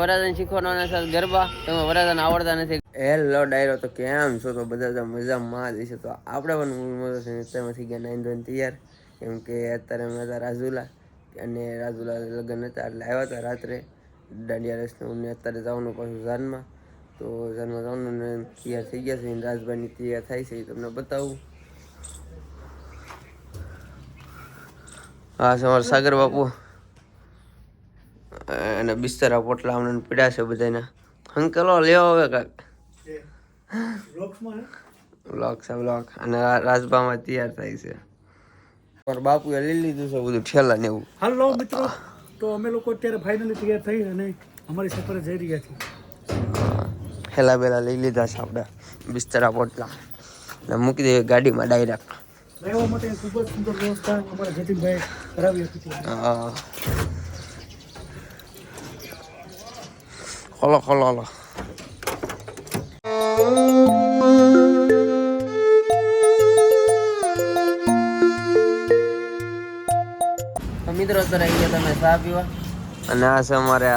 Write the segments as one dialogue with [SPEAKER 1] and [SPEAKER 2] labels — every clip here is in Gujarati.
[SPEAKER 1] વરાજાને શીખવાના સાથે ગરબા, તમે વરાજાને આવડતા નથી. હેલો ડાયરો, તો કેમ છો? તો બધા તો મજામાં જ છે. તો આપણે પણ મૂળમાં છે થઈ ગયા નાઇન તૈયાર. કેમ કે અત્યારે અમે હતા રાજુલા અને રાજુલા લગ્ન હતા એટલે આવ્યા હતા રાત્રે. દાંડિયા રસને ને અત્યારે જવાનું પાછું ઝાનમાં. તો ઝાનમાં જવાનું તૈયાર થઈ ગયા છે રાજભાઈની તૈયાર થાય છે એ તમને બતાવું. હા છે સાગર બાપુ. અને બિસ્તરા પોટલા અમને પીડા છે બધાને અંકલો લેવો હવે કાંક બ્લોક છે બ્લોક. અને રાજભામાં તૈયાર થાય છે. મારા બાપુએ લઈ લીધું છે બધું ઠેલા ને એવું.
[SPEAKER 2] હાલો મિત્રો. તો અમે લોકો અત્યારે ફાઇનલી તૈયાર થઈ અને અમારી સફરે જઈ રહ્યા છીએ.
[SPEAKER 1] ઠેલા બેલા લઈ લીધા છે આપણે. બિસ્તરા પોટલા. ને મૂકી દઈએ ગાડીમાં ડાયરેક્ટ
[SPEAKER 2] રહેવા માટે ખૂબ જ સુંદર વ્યવસ્થા અમારા જતીનભાઈ કરાવી હતી.
[SPEAKER 1] હલો હલો તો મિત્રો અત્યારે આવી ગયા તમે ચા પીવા? અને આ છે અમારે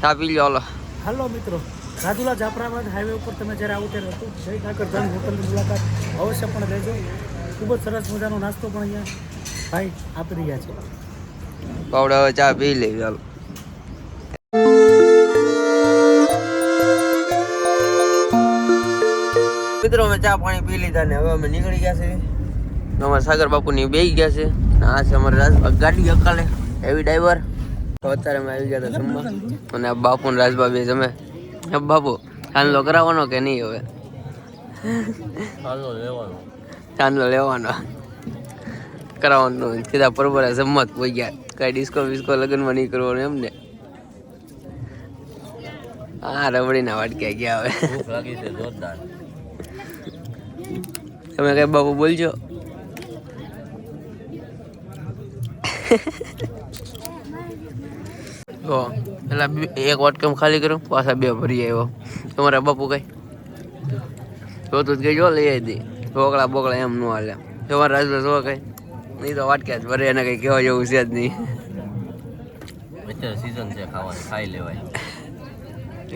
[SPEAKER 1] ચા પી લો ઓલો
[SPEAKER 2] હાલો મિત્રો રાજુલા જાફરાબાદ હાઈવે ઉપર તમે જ્યારે આવો ત્યારે હતું. જય ઠાકર ધન હોટલની મુલાકાત. અવશ્ય પણ લેજો. ખૂબ જ સરસ મજાનો નાસ્તો પણ અહીંયા ભાઈ આપી રહ્યા છે.
[SPEAKER 1] પાવડા ચા પી લેવી ચાલો મિત્રો અમે ચા પાણી પી લીધા ને હવે અમે નીકળી ગયા છે અમારા સાગર બાપુની બેસી ગયા છે. આ છે અમારે રાજબા ગાડી અકાલે હેવી ડ્રાઈવર તો અત્યારે અમે આવી ગયા હતા જમવા. અને આ બાપુ ને રાજબા બે જમે બાપુ ચાંદલો કરાવવાનો કે નહીં હવે? ચાંદલો લેવાનો. કરાવવાનું સીધા પરબરા જમત પોઈ ગયા. કઈ ડિસ્કો વિસ્કો લગ્નમાં નહીં કરવાનું એમ ને. હા રબડીના વાટક્યા ગયા હવે. તમે કઈ બાપુ બોલજો. તો પેલા બે- એક વાટકમ ખાલી કર્યો પાછા બે ભરી આવ્યો. તમારા બાપુ કઈ? તો તું કઈ જો લઈ આવી દી. ઢોકળા બોકળા એમ નો હાલે. તમારા રાજભાઈ જો કઈ? નહીં તો વાટક્યા જ ભરે એને કઈ કહેવા જેવું છે જ નહીં.
[SPEAKER 3] અત્યારે સીઝન છે ખાવાની ખાઈ લેવાય.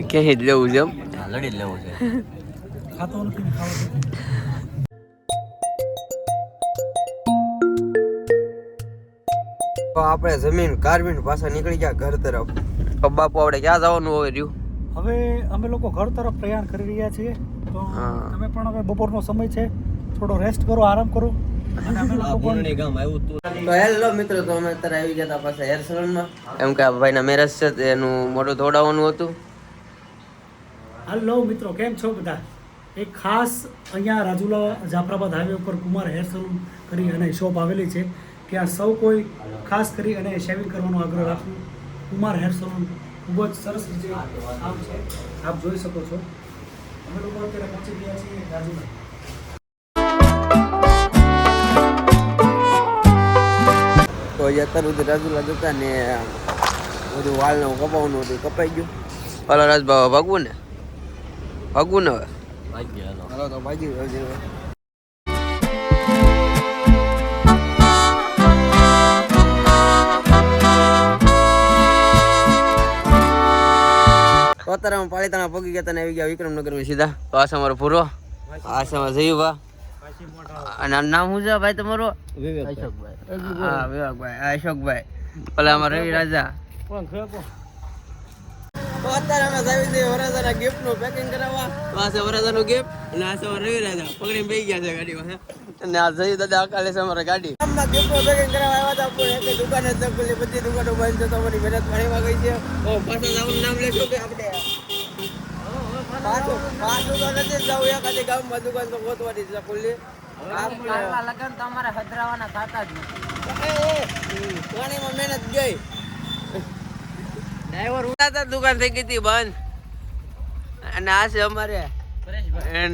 [SPEAKER 1] ક્યાંય જ લેવું છે એમ?
[SPEAKER 3] લડી જ લેવું છે.
[SPEAKER 2] ખાતો નથી
[SPEAKER 1] તો આપણે જમીન કારવીને પાછા નીકળી ગયા ઘર તરફ. તો બાપુ આપણે ક્યાં જવાનું હોય રહ્યું?
[SPEAKER 2] હવે અમે લોકો ઘર તરફ પ્રયાણ કરી રહ્યા છીએ તો તમે પણ હવે બપોરનો સમય છે થોડો રેસ્ટ કરો આરામ કરો. અને અમે લોકો પણ
[SPEAKER 3] પૂર્ણી ગામ આવ્યું તું
[SPEAKER 1] તો હેલો મિત્રો તો અમે અત્યારે આવી ગયા હતા પાછા હેર સલૂનમાં એમ કે ભાઈના મેરેજ છે એનું મોઢું ધોડાવવાનું હતું.
[SPEAKER 2] હાલો મિત્રો કેમ છો બધા? એક ખાસ અહીંયા રાજુલા જાફરાબાદ હાઈવે ઉપર કુમાર હેર સલૂન કરી અને શોપ આવેલી છે. ત્યાં સૌ કોઈ ખાસ કરી અને શેવિંગ કરવાનો આગ્રહ રાખવું કુમાર હેર સલૂન ખૂબ જ સરસ રીતે આમ છે. આપ જોઈ શકો છો. અમે લોકો અત્યારે પહોંચી ગયા છીએ રાજુભાઈ.
[SPEAKER 1] તો અત્યાર સુધી રાજુલા જતા ને બધું વાળને કપાવવાનું હતું કપાઈ ગયું. હલો રાજભાવ ભાગવું ને? ભાગવું ને હવે?
[SPEAKER 3] ભાગ્ય હાલો
[SPEAKER 1] હાલો તો ભાગી અમે પાલિતાણા પગી ગયા તને આવી ગયા વિક્રમનગરમાં સીધા. તો આ અમારો પૂરો આ સમા જયુભા. અને નામ શું છે ભાઈ તમારું? હા વિવેકભાઈ. અશોકભાઈ. પેલા અમારા રવિ રાજા. તો અત્યારે અમે જાવી છીએ વરરાજાના gift નું કરાવવા. તો આ છે વરરાજાનું gift અને આ છે રવિ રાજા. પકડીને બેસી ગયા છે ગાડીમાં, અને આ જય દાદા અકાલે છે અમારા ગાડી ગામના gift નું કરાવવા આવ્યા હતા, પણ એકેય દુકાને જ ન ખુલી. બધી દુકાનો બંધ છે, તો અમારી મહેનત પાણીમાં ગઈ છે. તો પાછા જવાનું નામ લેશો કે આપણે? પાછું પાછું તો નથી જવું, એકાદી ગામમાં દુકાન તો ગોતવાની છે ખુલ્લી.
[SPEAKER 4] લગન તો અમારે હદરાવાના થતા જ નથી
[SPEAKER 1] એ, એ, પાણીમાં મહેનત ગઈ ડ્રાઈવર ઉડાતા દુકાન થઈ ગઈ હતી બંધ. અને આ છે અમારે.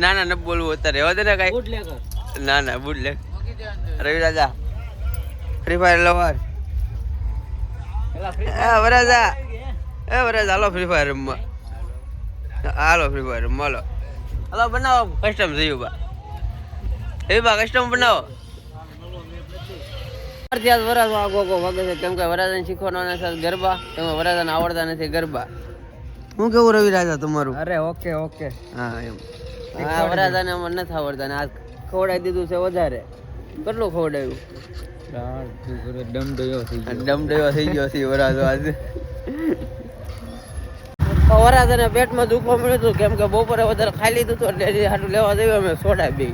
[SPEAKER 1] ના ના ન બોલવું અત્યારે. રહેવા દે ને કઈ? ના ના બુટ લે Ravi Raja. Free Fire lover એ વરાજા. એ વરાજા હાલો ફ્રી ફાયર રમવા હાલો ફ્રી ફાયર રમવા હાલો. હાલો બનાવો. કસ્ટમ થયું બા. એ બા કસ્ટમ બનાવો. ત્યાં વરાજો આગો આગો વાગે છે કેમ કે વરાજાને શીખવાનો નથી ગરબા તેમાં વરાજાને આવડતા નથી ગરબા. હું કેવું રવિ રાજા તમારું?
[SPEAKER 4] અરે ઓકે ઓકે.
[SPEAKER 1] હા એમ. હા વરાજાને અમને નથી આવડતા ને આ ખવડાવી દીધું છે વધારે. કેટલું ખવડાવ્યું?
[SPEAKER 4] દમ ડયો થઈ
[SPEAKER 1] અને ડમડયો થઈ ગયો છે વરાજો આજે. વરાજાને પેટમાં દુખવા મળ્યું હતું કેમ કે બપોરે વધારે ખાઈ લીધું હતું એટલે હાટું લેવા જઈએ અમે સોડા બી